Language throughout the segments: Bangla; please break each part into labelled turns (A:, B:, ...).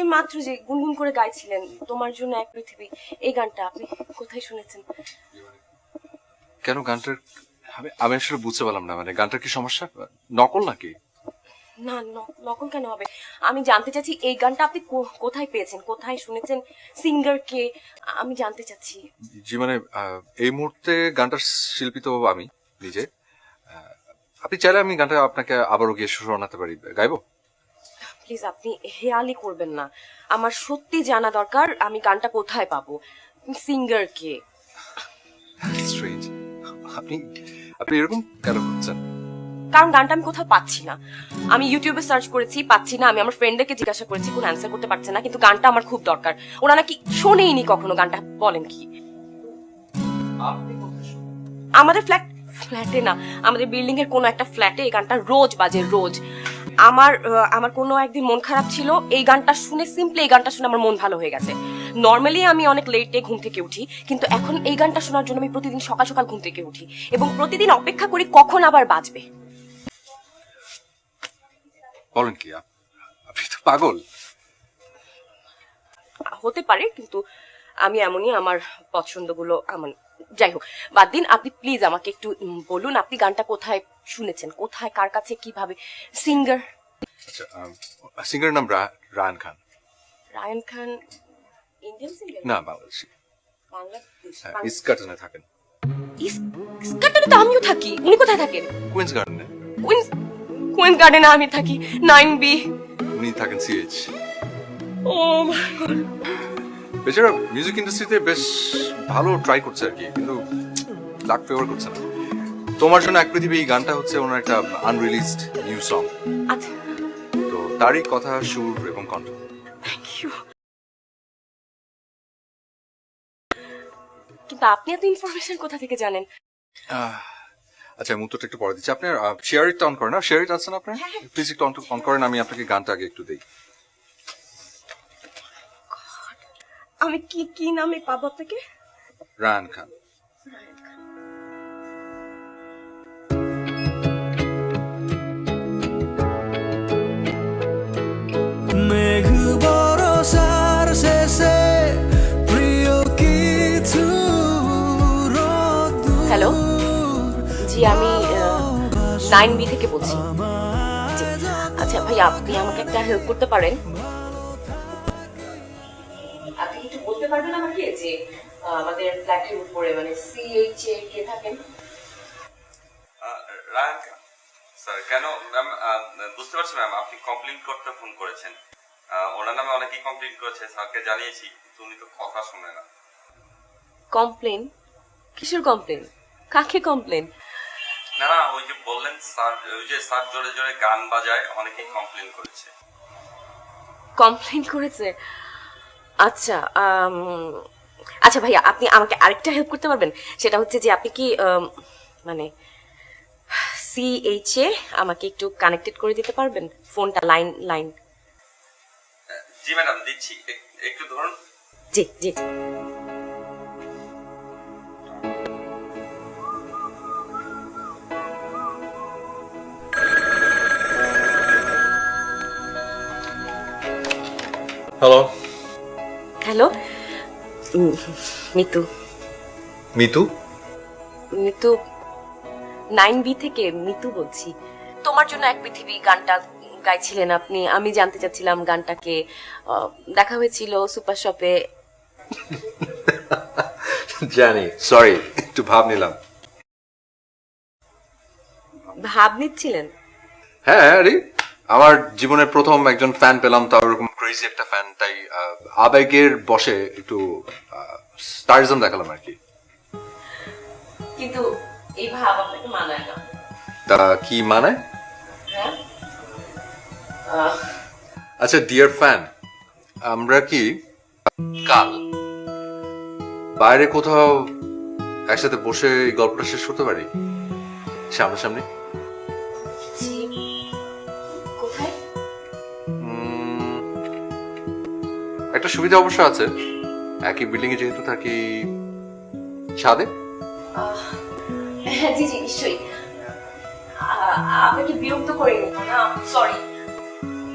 A: যে মাত্র যে গুনগুন করে গাইছিলেন তোমার জন্য এক পৃথিবী এই গানটা আপনি কোথায় শুনেছেন?
B: কেন গানটার আমি আমি আসলে বুঝতে পারলাম না মানে গানটার কি সমস্যা? নকল নাকি?
A: না নকল কেন হবে? আমি জানতে চাচ্ছি এই গানটা আপনি কোথায় পেয়েছেন কোথায় শুনেছেন? সিঙ্গার কে? আমি জানতে চাচ্ছি।
B: জি মানে এই মুহূর্তে গানটার শিল্পী তো আমি নিজে। আপনি চাইলে আমি গানটা আপনাকে আবারও গিয়ে শোনাতে পারি গাইবো?
A: প্লিজ আপনি হেয়ালি করবেন না। আমার সত্যি জানা দরকার আমি গানটা কোথায় পাবো? সিঙ্গার কে?
B: স্ট্রেঞ্জ আপনি আপনি এরকম কেন করছেন?
A: কারণ গানটা আমি কোথাও পাচ্ছি না। আমি ইউটিউবে সার্চ করেছি পাচ্ছি না। আমি আমার ফ্রেন্ডদেরকে জিজ্ঞাসা করেছি কোনো অ্যান্সার করতে পারছে না কিন্তু গানটা আমার খুব দরকার। ওরা নাকি শোনেইনি কখনো গানটা বলেন কি? আমাদের ফ্ল্যাট ফ্ল্যাটে না আমাদের বিল্ডিং এর কোনো একটা ফ্ল্যাটে এই গানটা রোজ বাজে রোজ। আমার আমার কোনো একদিন মন খারাপ ছিল এই গানটা শুনে সিম্পলি এই গানটা শুনে আমার মন ভালো হয়ে গেছে। নর্মালি আমি অনেক লেটে ঘুম থেকে উঠি কিন্তু এখন এই গানটা শোনার জন্য আমি প্রতিদিন সকাল সকাল ঘুম থেকে উঠি এবং প্রতিদিন অপেক্ষা করি কখন আবার বাজবে।
B: বলেন কি আপনি তো পাগল।
A: হতে পারে কিন্তু আমি এমনই আমার পছন্দগুলো আমার যাই হোক বাদ দিন আপনি প্লিজ আমাকে একটু বলুন আপনি গানটা কোথায় শুনেছেন? কোথায় কার কাছে কীভাবে? সিঙ্গার?
B: আচ্ছা সিঙ্গারের নাম রায়ন খান।
A: Rayan Khan Indian singer?
B: না বাংলাদেশি।
A: বাংলাদেশ
B: হ্যাঁ, ইস্কাটনে থাকেন।
A: ইস্কাটারে তো আমিও থাকি। উনি কোথায় থাকেন?
B: কুইন্স গার্ডেনে।
A: কুইন্স কুইন্স গার্ডেনে আমি থাকি। Nine B.
B: উনি থাকেন সিএইচ
A: ও my God.
B: বেচারা মিউজিক ইন্ডাস্ট্রিতে বেশ ভালো ট্রাই করছে আর কি কিন্তু লাক ফেভার করছে না। তোমার জন্য এক পৃথিবী এই গানটা হচ্ছে ওনার একটা আনরিলিজড নিউ সং
A: আচ্ছা।
B: তো তারই কথা সুর এবং কণ্ঠ।
A: থ্যাংক ইউ কিন্তু আপনি এত ইনফরমেশন কোথা থেকে জানেন?
B: আচ্ছা আমি উত্তরটা একটু পরে দিচ্ছি। আপনার শেয়ার ইটটা অন করেন না? শেয়ার ইট আছেন আপনার? প্লিজ একটু অন করেন আমি আপনাকে গানটা আগে একটু দিই।
A: আমি কি কি নামে পাবো আপনাকে?
B: রায়ান খান।
C: মেঘ
A: নাইন বি থেকে বলছি। আচ্ছা ভাই আপনি আমাকে একটা হেল্প করতে পারেন? আপনি একটু বলতে পারবেন আমাকে যে আমাদের ফ্ল্যাটের উপরে মানে সিএইচ এ কে থাকেন?
D: খান স্যার কেন? ম্যাম বুঝতে পারছি ম্যাম আপনি কমপ্লেন করতে ফোন করেছেন। ওনার নামে অনেকেই কমপ্লেন করেছে স্যারকে জানিয়েছি কিন্তু উনি তো কথা শুনে না।
A: কমপ্লেন কিসের কমপ্লেন কাকে কমপ্লেন
D: না না ওই যে বললেন স্যার ওই যে স্যার জোরে জোরে গান বাজায় অনেকেই কমপ্লেন করেছে।
A: কমপ্লেন করেছে? আচ্ছা আচ্ছা ভাইয়া আপনি আমাকে আরেকটা হেল্প করতে পারবেন? সেটা হচ্ছে যে আপনি কি মানে সিএইচ এ আমাকে একটু কানেক্টেড করে দিতে পারবেন? ফোনটা লাইন লাইন
D: জি ম্যাডাম দিচ্ছি। একটু ধরুন।
A: জি জি।
B: Hello
A: hello um, Mitu.
B: Mitu?
A: Mitu nine B থেকে মিতু বলছি। তোমার জন্য এক পৃথিবী গানটা গাইছিলেন আপনি। আমি জানতে চাচ্ছিলাম গানটাকে দেখা হয়েছিল সুপার শপে।
B: জানি সরি একটু ভাব নিলাম।
A: ভাব নিচ্ছিলেন?
B: হ্যাঁ আরে আমার জীবনের প্রথম একজন ফ্যান পেলাম তাও এরকম ক্রেজি একটা ফ্যান তাই আবেগের বসে একটু স্টারিজম দেখালাম আর কি।
A: কিন্তু এই ভাব আপনাকে মানায় না।
B: তা কি মানে
A: হ্যাঁ?
B: আচ্ছা ডিয়ার ফ্যান আমরা কি কাল। বাইরে কোথাও একসাথে বসে এই গল্পটা শেষ করতে পারি? সামনাসামনি? সুবিধা অবশ্য আছে। একই বিল্ডিং এ যেহেতু থাকি ছাদে?
A: হ্যাঁ জি জি নিশ্চয়ই। আপনাকে বিরক্ত করিনি। না সরি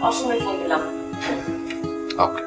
A: অসময়ে ফোন দিলাম।
B: ওকে